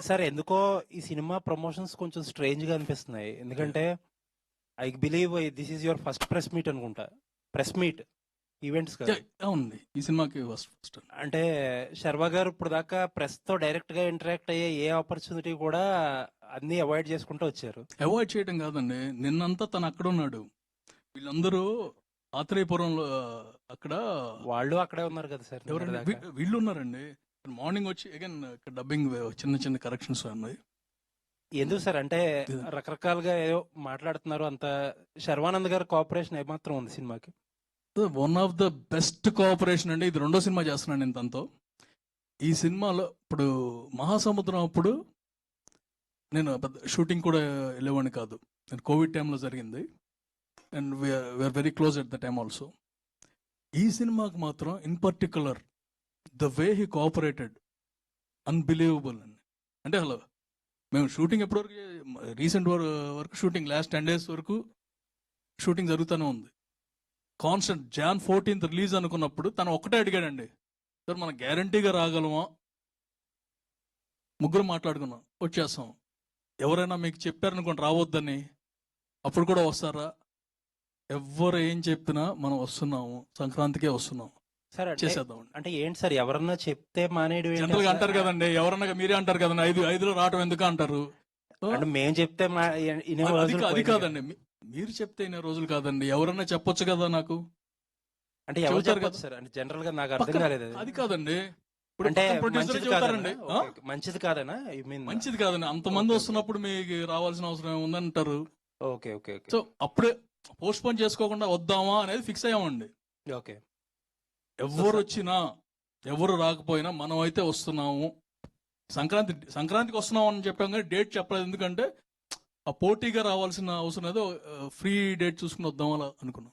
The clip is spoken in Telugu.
సార్ ఎందుకో ఈ సినిమా ప్రమోషన్స్ కొంచెం స్ట్రేంజ్గా అనిపిస్తున్నాయి. ఎందుకంటే I believe this is your first press meet అనుకుంటా. ప్రెస్ మీట్ ఈవెంట్స్ కదా. అవునండి ఈ సినిమాకి ఫస్ట్ ఫస్ట్ అంటే శర్వా గారు ఇప్పుడు దాకా ప్రెస్తో డైరెక్ట్గా ఇంటరాక్ట్ అయ్యే ఏ ఆపర్చునిటీ కూడా అన్ని అవాయిడ్ చేసుకుంటూ వచ్చారు. అవాయిడ్ చేయడం కాదండి. నిన్నంతా తను అక్కడ ఉన్నాడు. వీళ్ళందరూ ఆత్రేయపురంలో అక్కడ వాళ్ళు అక్కడే ఉన్నారు కదా సార్ ఎవరండి? నిన్నటిదాకా. వీ- వీళ్ళు ఉన్నారండి. మార్నింగ్ వచ్చి అగైన్ డబ్బింగ్ చిన్న చిన్న కరెక్షన్స్ ఉన్నాయి ఎందుకు సార్? అంటే రకరకాలుగా ఏదో మాట్లాడుతున్నారు అంత శర్వానంద్ గారి కోఆపరేషన్ ఏమాత్రం ఉంది సినిమాకి? One of the best cooperation అండి. ఇది రెండో సినిమా చేస్తున్నాను నేను తనతో. ఈ సినిమాలో ఇప్పుడు మహాసముద్రం అప్పుడు నేను పెద్ద షూటింగ్ కూడా వెళ్ళేవాడిని కాదు. నేను కోవిడ్ టైంలో జరిగింది. And we are very close at the time also ఈ సినిమాకి మాత్రం in particular the way he cooperated. Unbelievable అండి అంటే హలో మేము షూటింగ్ ఎప్పటివరకు రీసెంట్ వరకు షూటింగ్ లాస్ట్ టెన్ డేస్ వరకు షూటింగ్ జరుగుతూనే ఉంది. కాన్స్టెంట్ జాన్ ఫోర్టీన్త్ రిలీజ్ అనుకున్నప్పుడు తను ఒక్కటే అడిగాడండి సార్ మనం గ్యారంటీగా రాగలమా? ముగ్గురు మాట్లాడుకున్నాం వచ్చేస్తాం. ఎవరైనా మీకు చెప్పారనుకోండి రావద్దని అప్పుడు కూడా వస్తారా? ఎవరు ఏం చెప్పినా మనం వస్తున్నాము సంక్రాంతికే వస్తున్నాం. సార్ చేసేద్దాం అంటే ఏంటి సార్ ఎవరన్నా చెప్తే మానేయడం ఏంటి జనరల్గా అసలు? అంటారు కదండి. ఎవరన్నా మీరే అంటారు కదండి. ఐదు ఐదులో రావటం ఎందుకు అంటారు? అంటే మేము చెప్తే అది కాదండి. మీరు చెప్తే ఇన్ని రోజులు కాదండి. ఎవరన్నా చెప్పొచ్చు కదా నాకు? అంటే ఎవరు కదా. సార్ అంటే జనరల్గా నాకు అర్థం కాలేదు అది. కాదండి. అంటే మంచిది కాదనా మంచిది కాదండి. అంతమంది వస్తున్నప్పుడు మీకు రావాల్సిన అవసరం ఓకే ఓకే ఓకే. సో అప్పుడే పోస్ట్ పోన్ చేసుకోకుండా వద్దామా అనేది ఫిక్స్ అయ్యామండి. ఓకే. ఎవరు వచ్చినా ఎవరు రాకపోయినా మనం అయితే వస్తున్నాము. సంక్రాంతి సంక్రాంతికి వస్తున్నాం అని చెప్పాం కానీ డేట్ చెప్పలేదు. ఎందుకంటే ఆ పోటీగా రావాల్సిన అవసరం ఏదో ఫ్రీ డేట్ చూసుకుని వద్దాం అలా అనుకున్నాం.